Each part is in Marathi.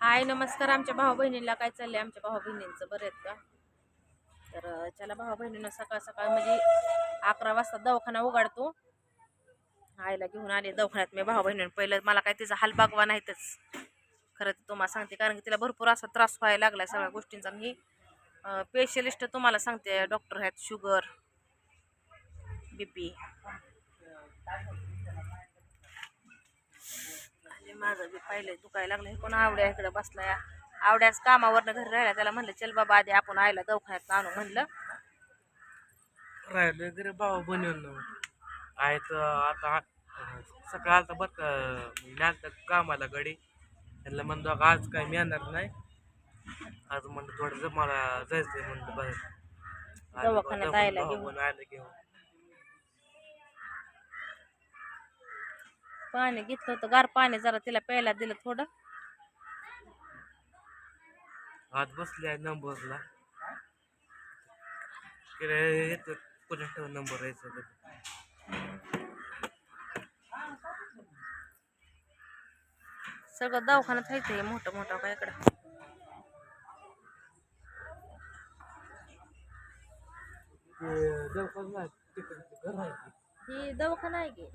हाय नमस्कार. आमच्या भाऊ बहिणीला काय चाललंय? आमच्या भाऊ बहिणींचं बरं आहेत का? तर चला भाऊ बहिणीनं सकाळ सकाळ म्हणजे अकरा वाजता दवाखाना उघडतो. आईला घेऊन आले दवाखान्यात. मी भाऊ बहिणी पहिलं मला काय तिचा हाल बागवा नाहीतच. खरं तर तुम्हाला सांगते कारण की तिला भरपूर असा त्रास व्हायला लागला सगळ्या गोष्टींचा. मी स्पेशलिस्ट तुम्हाला सांगते डॉक्टर आहेत शुगर बी पी आणि माझं बी पाहिलंय दुखायला लागलंय. कोण आवड्या इकडे बसलाय. आवड्याच कामावरनं घरी राहिला त्याला म्हणलं चल बाबा आधी आपण आईला दवाखान्यात आणू म्हणलं. राहिलो वगैरे भाऊ बनवून आहे तर आता सकाळ आलता बरं का आलता कामाला गडी त्यांना म्हणतो आज काय मी येणार नाही. आज म्हणलं थोडंसं मला जायचंय म्हणलं बाहेर. दवाखान्यात आयला घेऊन. आयला घेऊन. पाणी घेतलं होतं. गार पाणी जरा तिला प्यायला दिलं थोडं. आज बसले आहे नंबरला ठेव नंबर सगळं दवाखान्यात व्हायचं मोठं मोठं काय इकडं. दवाखाना आहे की.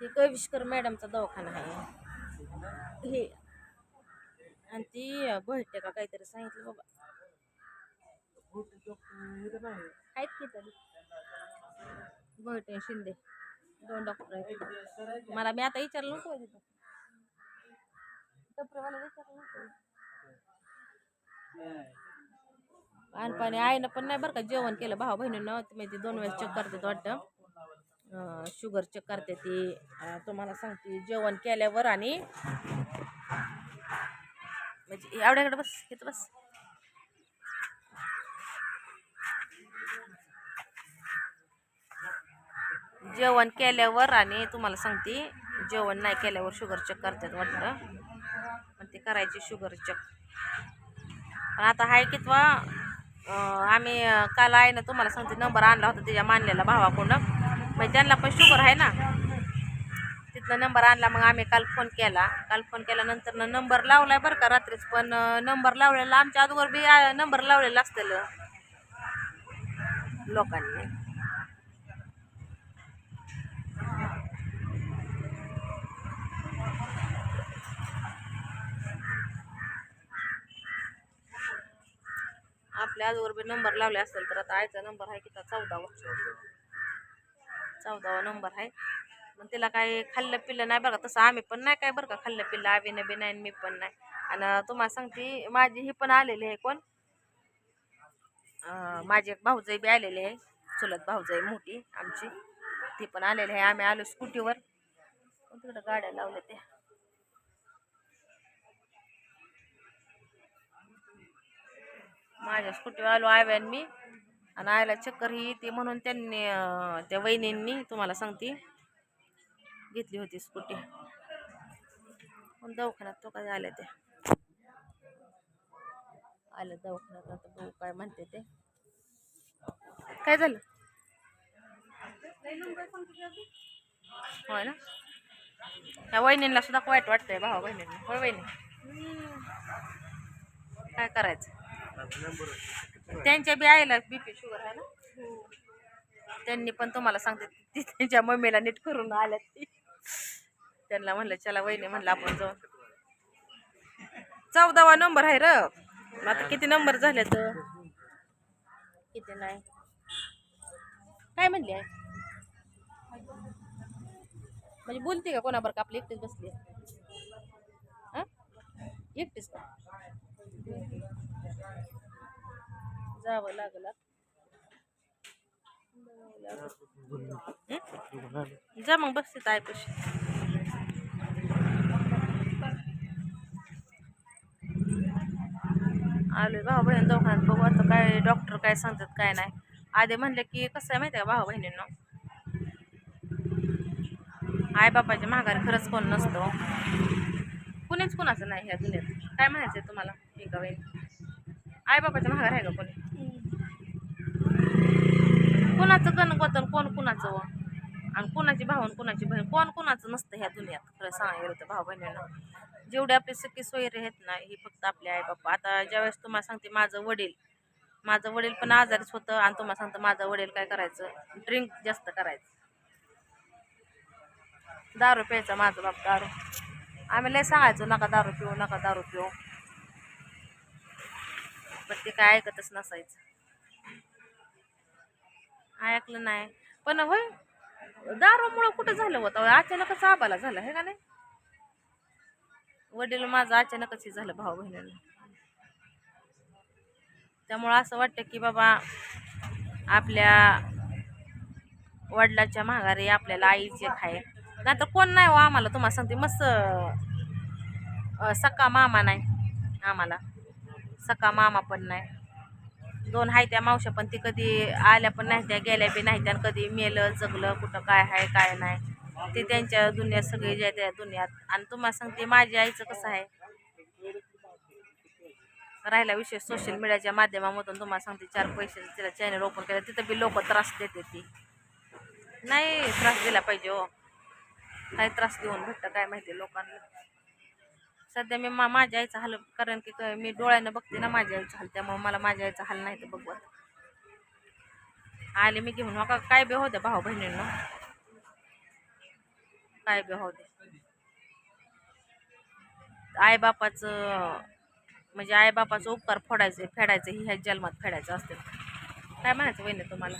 ही कविष्कर मॅडमचा दवाखाना आहे. हे. आणि ती बहिटे का काहीतरी सांगितलं बाबा. आहेत की तरी. बहिटे शिंदे. दोन डॉक्टर आहेत. मला मी आता विचारलं नव्हतं तिथं. टपरीवाला विचारलं नव्हतं. आणि पाणी आईनं पण नाही बरं का जेवण केलं. भाऊ बहिणीनं तुम्ही म्हणजे दोन वेळेस चेक करतात वाटतं. शुगर चेक करते ती. तुम्हाला सांगते जेवण केल्यावर आणि म्हणजे एवढ्याकडे बस घेत बस. जेवण केल्यावर आणि तुम्हाला सांगते जेवण नाही केल्यावर शुगर चेक करतात वाटतं. पण ते करायची शुगर चेक पण आता हाय कितवा आम्ही काल आहे ना तुम्हाला सांगते नंबर आणला होता त्याच्या मानलेला भावाकडून. म्हणजे त्यांना पण शुगर आहे ना. तिथनं नंबर आणला मग आम्ही काल फोन केला. काल फोन केल्यानंतर न नंबर आहे बरं का रात्रीच पण नंबर लावलेला आमच्या अगोदर बी नंबर लावलेला असतील. लोकांनी. आपल्या आजवर बी नंबर लावले असेल तर आता आयचा नंबर आहे की चौदावा. चौदावा नंबर आहे. मग तिला काय खाल्लं पिल्लं नाही बरं का तसं आम्ही पण नाही काय बरं का खाल्लं पिल्लं आवीनं बी नाही मी पण नाही. आणि तुम्हाला सांगते माझी ही पण आलेली आहे कोण? माझी एक भाऊजाई बी आलेली आहे. चुलत भाऊजाई मोठी आमची. ती पण आलेली आहे. आम्ही आलो स्कूटीवर. तिकडं गाड्या लावल्या त्या? माझ्या स्कूटीवर आलो आव्या मी. आणि आयला चक्कर ही येते म्हणून त्यांनी त्या वहिनींनी तुम्हाला सांगते घेतली होती स्कूटी. पण दवाखान्यात तो काय आल्या त्या. आलं दवाखान्यात आता बघू काय म्हणते ते. काय झालं? होय ना? ह्या वहिनींना सुद्धा वाईट वाटतंय भावा बहिणींना होय वहिनी? काय करायचं? त्यांच्या बी आईला बीपी शुगर आहे ना? त्यांनी पण तुम्हाला सांगते ती त्यांच्या मम्मीला नीट करून आल्या ती. त्यांना म्हणलं चला वहिनी म्हणलं आपण जाऊ. चौदावा नंबर आहे र. आता किती नंबर झाले तर? किती नाही. काय म्हणली आहे म्हणजे बोलते का कोणाबर का आपली एकटीच बसली एकटीच का? जावं लागलं. जा मग बसते तायपाशी आलोय भाऊ बहीण दवाखान्यात बघू आता काय डॉक्टर काय सांगतात काय नाही. आधी म्हणले की कसं आहे माहिती आहे का भाऊ बहिणींना? आई बापाच्या माघारी खरंच कोण नसतो हो. कुणीच कुणाचं नाही ह्या दुनियेत. काय म्हणायचंय तुम्हाला एका बहीण आई बापाच्या माघार आहे का कोणी? कुणाचं गणगोतन कोण कुणाचं आणि कुणाची भावन कुणाची बहीण? कोण कोणाचं नसतं ह्या दुनियात? खरं सांगायला होतं भाऊ बहिणींना. जेवढे आपले सखी सोयरे आहेत ना ही फक्त आपले आई बाप्पा आता ज्यावेळेस तुम्हाला सांगते माझं वडील. माझं वडील पण आजारीच होतं आणि तुम्हाला सांगतं माझं वडील काय करायचं? ड्रिंक जास्त करायचं. दारू प्यायचा माझं बाप दारू. आम्ही लय सांगायचो नका दारू पिऊ नका दारू पिऊ. पण ते काय ऐकतच नसायचं. ऐकलं नाही. पण होय दारूमुळं कुठं झालं होतं? अचानकच आबाला झालं हे का नाही? वडील माझं अचानकच हे झालं भाऊ बहिणीला. त्यामुळं असं वाटतं की बाबा आपल्या वडिलाच्या माघारी आपल्याला आईचे खाय नाहीतर कोण नाही हो आम्हाला तुम्हाला सांगते मस्त सका मामा नाही आम्हाला. सका मामा पण नाही. दोन आहे त्या मावशा पण ती कधी आल्या पण नाही त्या गेल्या बी नाही त्या कधी मेलं जगलं कुठं काय आहे काय नाही. ते त्यांच्या दुनियात सगळे जे आहे त्या दुनियात. आणि तुम्हाला सांगते माझ्या आईचं कसं आहे राहिला विषय सोशल मीडियाच्या माध्यमामधून तुम्हाला सांगते चार पैसे तिला चॅनल ओपन केलं तिथं बी लोक त्रास देते ती. नाही त्रास दिला पाहिजे हो. काही त्रास देऊन भेटतं काय माहिती लोकांना. सध्या मी मा माझ्या आईचा हाल कारण की मी डोळ्यानं बघते ना माझ्या आईचा हाल त्यामुळे मला माझ्या आईचा हाल नाही तर बघवत. आले मी घेऊन. हो का काय बे होते भाऊ बहिणींना. काय बे होते आईबापाचं म्हणजे आईबापाचं उपकार फोडायचे फेडायचे ही ह्या जन्मात फेडायचं असते. काय म्हणायचं वहिनी तुम्हाला?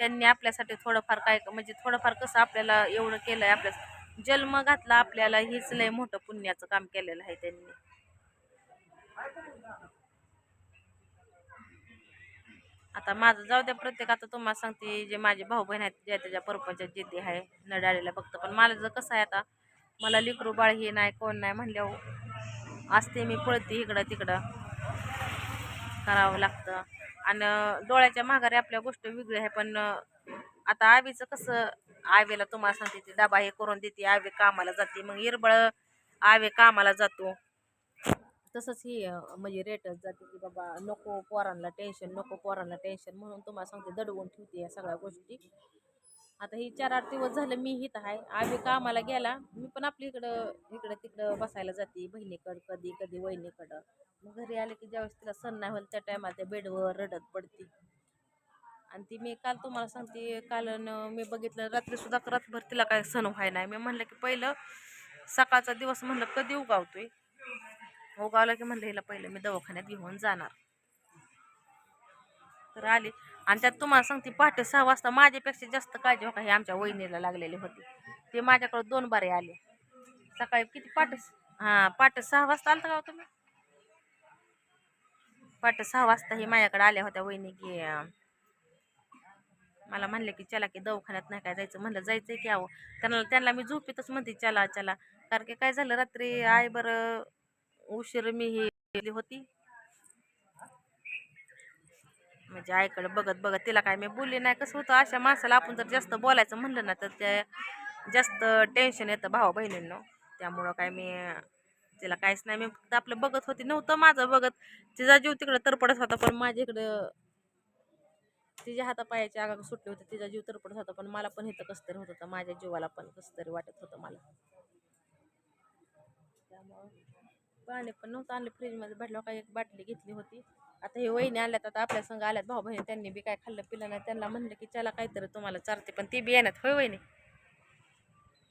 त्यांनी आपल्यासाठी थोडंफार काय म्हणजे थोडंफार कसं आपल्याला एवढं केलं आहे आपल्या जन्म घातला आपल्याला हीच लय मोठं पुण्याचं काम केलेलं आहे त्यांनी. आता माझं जाऊ द्या प्रत्येक आता तुम्हाला सांगते जे माझे भाऊ बहीण आहेत ज्या त्याच्या परपंचात जिद्दी आहे नडाळीला बघतं पण मला जर कसं आहे आता मला लिकरू बाळ हे नाही कोण नाही म्हणल्यावर असते मी पळते इकडं तिकडं. करावं लागतं. आणि डोळ्याच्या माघारी आपल्या गोष्ट वेगळी आहे पण आता आवीचं कसं आवेला तुम्हाला सांगते ती डबा हे करून देते आवे कामाला जाते मग इरबळ आवे कामाला जातो. तसंच ही म्हणजे रेटच जाते की बाबा नको पोरांना टेन्शन नको पोरांना टेन्शन म्हणून तुम्हाला सांगते दडवून ठेवते या सगळ्या गोष्टी. आता ही चार आठ दिवस झालं मी हित आहे आम्ही कामाला गेला मी पण आपली इकडं इकडं तिकडं बसायला जाते बहिणीकडं कधी कधी वहिनीकडं. मग घरी आले की ज्यावेळेस तिला सण नाही होईल त्या टायमाला त्या बेडवर रडत पडते. आणि ती मी काल तुम्हाला सांगते काल मी बघितलं रात्रीसुद्धा रातभर तिला काय सण व्हाय नाही. मी म्हणलं की पहिलं सकाळचा दिवस म्हणलं कधी उगावतोय? उगावला की म्हणलं हिला पहिलं मी दवाखान्यात घेऊन जाणार. तर आली. आणि त्यात तुम्हाला सांगते पहाटे सहा वाजता माझ्यापेक्षा जास्त काळजी हो का हे आमच्या वहिनीला लागलेली होती. ते माझ्याकडे दोन बारे आले. सकाळी किती पहाटे हां पहाटे सहा वाजता आलता का हो तुम्ही? पहाटे सहा वाजता ही माझ्याकडे आल्या होत्या वहिनी की मला म्हणले की चला की दवाखान्यात नाही काय जायचं? म्हणलं जायचं की अहो. त्यांना त्यांना मी झोपेतच म्हणते चला चला. कारण की काय झालं रात्री आय बरं उशीर मी ही होती. म्हणजे आईकडे बघत बघत तिला काय मी बोलली नाही कसं होतं अशा माणसाला आपण जर जास्त बोलायचं म्हणलं ना तर त्या जास्त टेन्शन येतं भावा बहिणींनो. त्यामुळं काय मी तिला काहीच नाही मी फक्त आपलं बघत होती. नव्हतं माझं बघत. तिचा जीव तिकडं तरपडत होता पण माझ्या इकडं तिच्या हातापायाची आगा सुटली होती तिचा जीव तरपडत होता पण मला पण इथं कसं तरी होत होतं. माझ्या जीवाला पण कसं तरी वाटत होतं मला. त्यामुळं पाणी पण नव्हतं आणलं फ्रीजमध्ये भेटलं काय एक बाटली घेतली होती. आता हे वहिनी आल्यात आता आपल्या संग आल्यात. भाऊ बहिणी त्यांनी बी काय खाल्लं पिलं नाही. त्यांना म्हणलं की चला काहीतरी तुम्हाला चारते पण ती बी येण्यात होय वहिनी?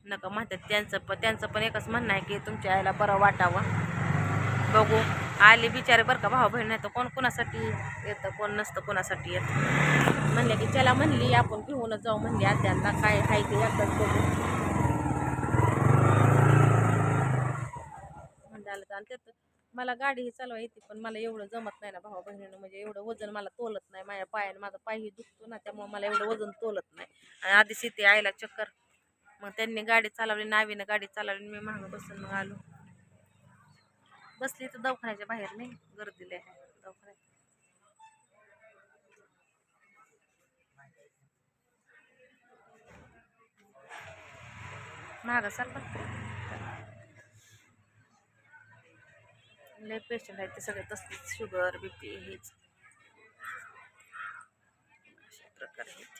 नका म्हणतात त्यांचं पण त्यांचं पण एकच म्हणणं आहे की तुमच्या आईला बरं वाटावं. बघू. आले बिचारे बरं का भाऊ बहीण नाही तर कोण कोणासाठी येतं कोण नसतं कोणासाठी येतं. म्हणले की चला म्हणली आपण घेऊनच जाऊ म्हणली आत्यांना काय आहे ते एकदाच बघू. म्हणलं तर त्यात मला गाडीही चालवा येते पण मला एवढं जमत नाही ना भाऊ बहिणीनं म्हणजे एवढं वजन मला तोलत नाही. माझ्या पायाने माझा पायही दुखतो ना त्यामुळे मला एवढं वजन तोलत नाही. आणि आधीच इथे आईला चक्कर. मग त्यांनी गाडी चालवली नावीनं गाडी चालवली मी मागं बसून मग आलो. बसली तर दवाखान्याच्या बाहेर नाही गर्दीला आहे दवाखान्यात. मागं सारखं लय पेशंट आहेत ते सगळे तसलेच शुगर बीपी हेच. अशा प्रकारे आहेत.